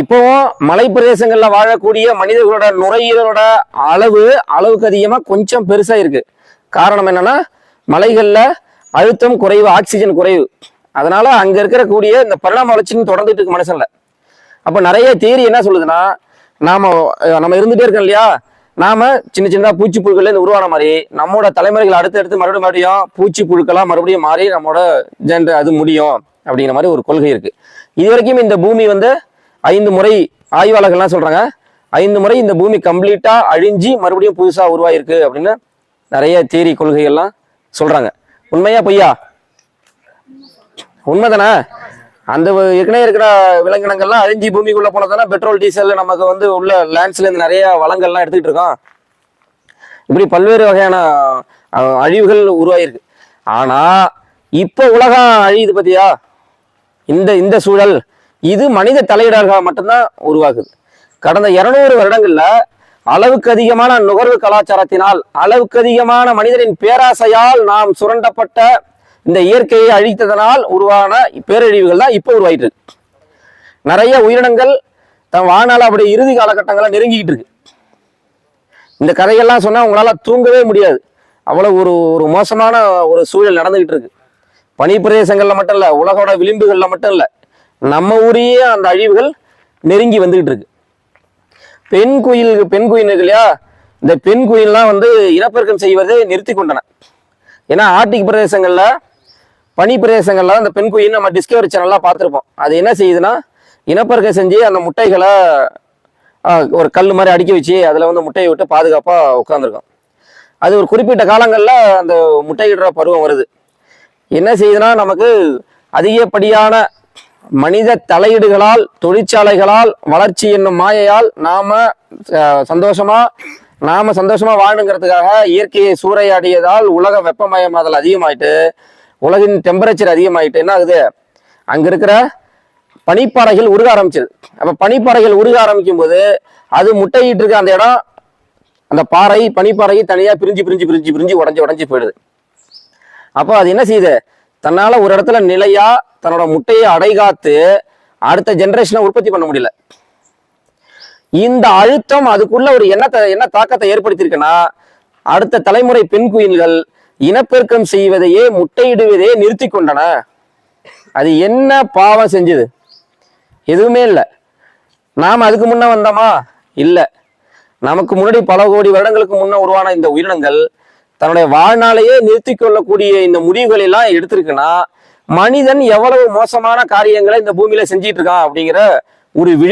இப்போவும் மலை பிரதேசங்கள்ல வாழக்கூடிய மனிதர்களோட நுரையீரலோட அளவு அளவுக்கு அதிகமா கொஞ்சம் பெருசா இருக்கு. காரணம் என்னன்னா மலைகள்ல அழுத்தம் குறைவு ஆக்சிஜன் குறைவு. அதனால அங்க இருக்கிறக்கூடிய இந்த பரிணாம வளர்ச்சின்னு தொடர்ந்துட்டு இருக்கு மனுஷன்ல. அப்ப நிறைய தேரி என்ன சொல்லுதுன்னா நாம நம்ம இருந்துட்டே இருக்கோம் இல்லையா? நாம சின்ன சின்னதா பூச்சி புழுக்கள்ல இருந்து உருவான மாதிரி நம்மளோட தலைமுறைகள் அடுத்து அடுத்து மறுபடியும் மறுபடியும் பூச்சி புழுக்களா மறுபடியும் மாறி நம்மளோட ஜென்ர அது முடியும் அப்படிங்கிற மாதிரி ஒரு கொள்கை இருக்கு. இது வரைக்கும் இந்த பூமி வந்து ஐந்து முறை ஆய்வாளர்கள்லாம் சொல்கிறாங்க ஐந்து முறை இந்த பூமி கம்ப்ளீட்டாக அழிஞ்சு மறுபடியும் புதுசாக உருவாயிருக்கு அப்படின்னு நிறைய தேரி கொள்கைகள்லாம் சொல்கிறாங்க உண்மையா பொய்யா? உண்மைதானே? அந்த ஏற்கனவே இருக்கிற விலங்கினங்கள்லாம் அழிஞ்சி பூமிக்குள்ள போனதானே பெட்ரோல் டீசல் நமக்கு வந்து உள்ள லேண்ட்ஸ்ல இருந்து நிறைய வளங்கள்லாம் எடுத்துக்கிட்டு இருக்கோம் இப்படி பல்வேறு வகையான அழிவுகள் உருவாயிருக்கு. ஆனா இப்போ உலகம் அழியுது பத்தியா? இந்த இந்த சூழல் இது மனித தலையீடாக மட்டும்தான் உருவாகுது. கடந்த இருநூறு வருடங்கள்ல அளவுக்கு அதிகமான நுகர்வு கலாச்சாரத்தினால் அளவுக்கு அதிகமான மனிதனின் பேராசையால் நாம் சுரண்டப்பட்ட இந்த இயற்கையை அழித்ததனால் உருவான பேரழிவுகள் தான் இப்போ உருவாயிட்டு இருக்கு. நிறைய உயிரினங்கள் தன் வாழ்நாள் அப்படி இறுதி காலகட்டங்களை நெருங்கிக்கிட்டு இருக்கு. இந்த கதையெல்லாம் சொன்னால் உங்களால் தூங்கவே முடியாது. அவ்வளோ ஒரு ஒரு மோசமான ஒரு சூழல் நடந்துகிட்டு இருக்கு. பனி பிரதேசங்களில் மட்டும் இல்லை உலகோட விளிம்புகளில் மட்டும் இல்லை நம்ம ஊரையே அந்த அழிவுகள் நெருங்கி வந்துகிட்டு இருக்கு. பெண் குயில் பெண் குயில் இருக்கு இல்லையா? இந்த பெண் குயில்லாம் வந்து இனப்பெருக்கம் செய்வதை நிறுத்தி கொண்டன. ஏன்னா ஆர்டிக் பிரதேசங்களில் பனி பிரதேசங்கள்லாம் அந்த பெண் குயில் நம்ம டிஸ்கவரி சேனல்லாம் பார்த்துருப்போம். அது என்ன செய்யுதுன்னா இனப்பெருக்கம் செஞ்சு அந்த முட்டைகளை ஒரு கல் மாதிரி அடுக்கி வச்சு அதில் வந்து முட்டையை விட்டு பாதுகாப்பாக உட்காந்துருக்கும் அது ஒரு குறிப்பிட்ட காலங்களில் அந்த முட்டையிடுற பருவம் வருது. என்ன செய்யுதுன்னா நமக்கு அதிகப்படியான மனித தலையீடுகளால் தொழிற்சாலைகளால் வளர்ச்சி என்னும் மாயையால் நாம சந்தோஷமா நாம சந்தோஷமா வாழணுங்கிறதுக்காக இயற்கையை சூறையாடியதால் உலக வெப்பமயமாதல் அதிகமாயிட்டு உலகின் டெம்பரேச்சர் அதிகமாயிட்டு என்ன ஆகுது? அங்க இருக்கிற பனிப்பாறைகள் உருக ஆரம்பிச்சது அப்ப பனிப்பாறைகள் உருக ஆரம்பிக்கும் போது அது முட்டையிட்டு இருக்க அந்த இடம் அந்த பாறை பனிப்பாறை தனியா பிரிஞ்சு பிரிஞ்சு பிரிஞ்சு பிரிஞ்சு உடஞ்சி உடஞ்சி போயிடுது. அப்போ அது என்ன செய்யுது? தன்னால ஒரு இடத்துல நிலையா தன்னோட முட்டையை அடைகாத்து அடுத்த ஜென்ரேஷனை உற்பத்தி பண்ண முடியல. இந்த அழுத்தம் அதுக்குள்ள ஒரு என்னத்தை என்ன தாக்கத்தை ஏற்படுத்தியிருக்குன்னா அடுத்த தலைமுறை பெண் குயில்கள் இனப்பெருக்கம் செய்வதையே முட்டையிடுவதையே நிறுத்தி கொண்டன. அது என்ன பாவம் செஞ்சது? எதுவுமே இல்லை. நாம் அதுக்கு முன்ன வந்தோமா? இல்லை. நமக்கு முன்னாடி பல கோடி வருடங்களுக்கு முன்ன உருவான இந்த உயிரினங்கள் தன்னுடைய வாழ்நாளையே நிறுத்தி கொள்ளக்கூடிய இந்த முடிவுகளெல்லாம் எடுத்திருக்குன்னா மனிதன் எவ்வளவு மோசமான காரியங்களை இந்த பூமியில செஞ்சிட்டு இருக்கான் அப்படிங்கிற ஒரு விழி